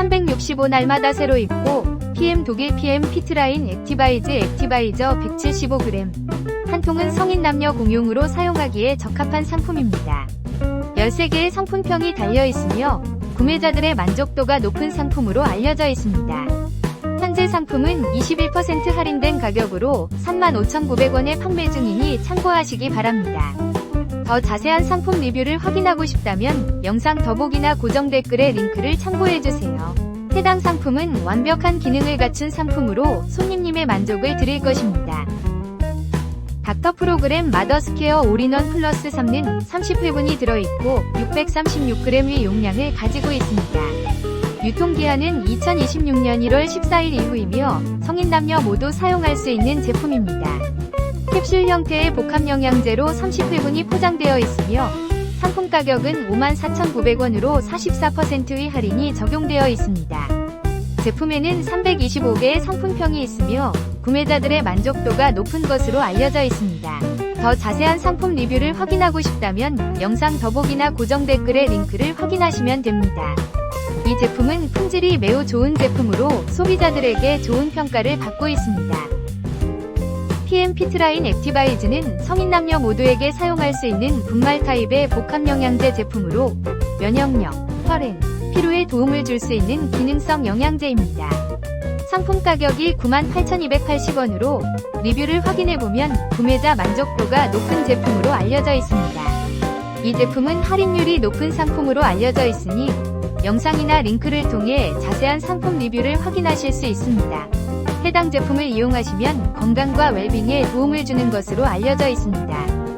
365날마다 새로 입고 PM 독일 PM 피트라인 액티바이즈 액티바이저 175g 한 통은 성인 남녀 공용으로 사용하기에 적합한 상품입니다. 13개의 상품평이 달려 있으며 구매자들의 만족도가 높은 상품으로 알려져 있습니다. 현재 상품은 21% 할인된 가격으로 35,900원에 판매 중이니 참고하시기 바랍니다. 더 자세한 상품 리뷰를 확인하고 싶다면 영상 더보기나 고정 댓글에 링크를 참고해주세요. 해당 상품은 완벽한 기능을 갖춘 상품으로 손님님의 만족을 드릴 것입니다. 닥터 프로그램 마더스케어 올인원 플러스 3는 30회분이 들어있고 636g의 용량을 가지고 있습니다. 유통기한은 2026년 1월 14일 이후이며 성인 남녀 모두 사용할 수 있는 제품입니다. 캡슐 형태의 복합 영양제로 30회분이 포장되어 있으며 상품 가격은 54,900원으로 44%의 할인이 적용되어 있습니다. 제품에는 325개의 상품평이 있으며 구매자들의 만족도가 높은 것으로 알려져 있습니다. 더 자세한 상품 리뷰를 확인하고 싶다면 영상 더보기나 고정 댓글의 링크를 확인하시면 됩니다. 이 제품은 품질이 매우 좋은 제품으로 소비자들에게 좋은 평가를 받고 있습니다. PM 피트라인 액티바이즈는 성인 남녀 모두에게 사용할 수 있는 분말 타입의 복합 영양제 제품으로 면역력, 혈행, 피로에 도움을 줄 수 있는 기능성 영양제입니다. 상품 가격이 98,280원으로 리뷰를 확인해보면 구매자 만족도가 높은 제품으로 알려져 있습니다. 이 제품은 할인율이 높은 상품으로 알려져 있으니 영상이나 링크를 통해 자세한 상품 리뷰를 확인하실 수 있습니다. 해당 제품을 이용하시면 건강과 웰빙에 도움을 주는 것으로 알려져 있습니다.